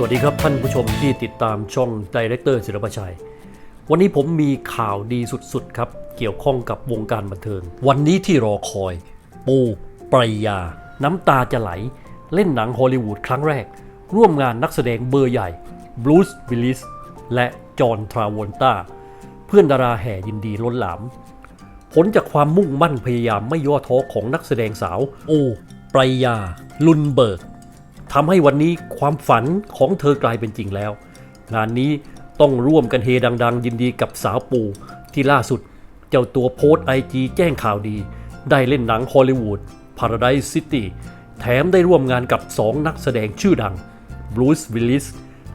สวัสดีครับท่านผู้ชมที่ติดตามช่องดีเรคเตอร์ศิลปชัย วันนี้ผมมีข่าวดีสุดๆ ครับ เกี่ยวข้องกับวงการบันเทิง วันนี้ที่รอคอย ปูปรยา น้ำตาจะไหล เล่นหนังฮอลลีวูดครั้งแรก ร่วมงานนักแสดงเบอร์ใหญ่บรูซวิลลิสและจอห์นทราโวลตาเพื่อนดาราแห่ยินดีล้นหลาม ผลจากความมุ่งมั่นพยายามไม่ย่อท้อของนักแสดงสาวโอปรยาลุนเบิร์ก ทำให้วันนี้ความฝันของเธอกลายเป็นจริงแล้ว งานนี้ต้องร่วมกันเฮดัง ๆ ยินดีกับสาวปูที่ล่าสุด เจ้าตัวโพสไอจีแจ้งข่าวดี ได้เล่นหนังฮอลลีวูด Paradise City แถมได้ร่วมงานกับ 2 นักแสดงชื่อดังบรูซวิลลิส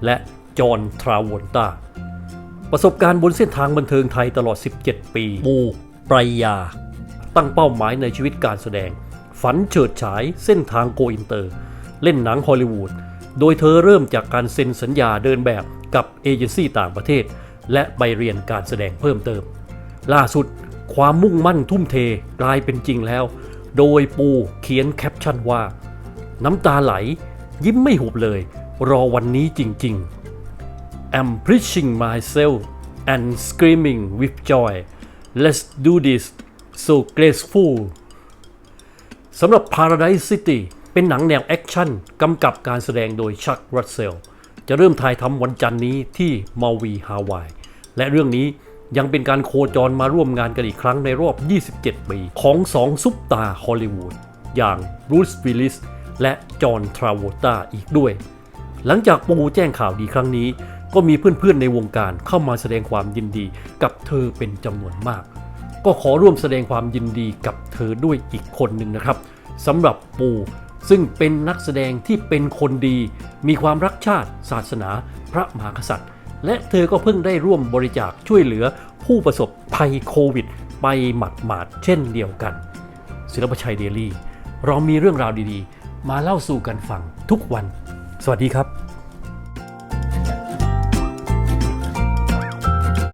และจอห์นทราวลตาประสบการณ์บนเส้นทางบันเทิงไทยตลอด 17 ปีปูปรายยา ตั้งเป้าหมายในชีวิตการแสดง ฝันเฉิดฉายเส้นทางโกอินเตอร์ เล่นหนังฮอลลีวูด โดยเธอเริ่มจากการเซ็นสัญญาเดินแบบกับเอเจนซี่ต่างประเทศ และใบเรียนการแสดงเพิ่มเติม ล่าสุดความมุ่งมั่นทุ่มเทกลายเป็นจริงแล้ว โดยปูเขียนแคปชั่นว่า น้ำตาไหล ยิ้มไม่หุบเลย รอวันนี้จริง ๆ I'm preaching myself and screaming with joy let's do this so graceful สำหรับ Paradise City เป็นหนังแนวแอคชั่นกำกับการแสดงโดยชักรัสเซล จะเริ่มถ่ายทำวันจันนี้ที่มาวีฮาวาย และเรื่องนี้ยังเป็นการโคจรมาร่วมงานกันอีกครั้งในรอบ 27 ปีของสองซุปตาฮอลลีวูดอย่างบรูซวิลลิสและจอห์นทราโวลตาอีกด้วย หลังจากปูแจ้งข่าวดีครั้งนี้ ก็มีเพื่อนๆในวงการเข้ามาแสดงความยินดีกับเธอเป็นจำนวนมาก ก็ขอร่วมแสดงความยินดีกับเธอด้วยอีกคนหนึ่งนะครับสำหรับปู ซึ่งเป็นนักแสดงที่เป็นคนดี มีความรักชาติ ศาสนา พระมหากษัตริย์ และเธอก็เพิ่งได้ร่วมบริจาคช่วยเหลือผู้ประสบภัยโควิด ไปหมัดหมาดเช่นเดียวกัน ศิลปชัยเดลี่ เรามีเรื่องราวดีๆ มาเล่าสู่กันฟังทุกวัน สวัสดีครับ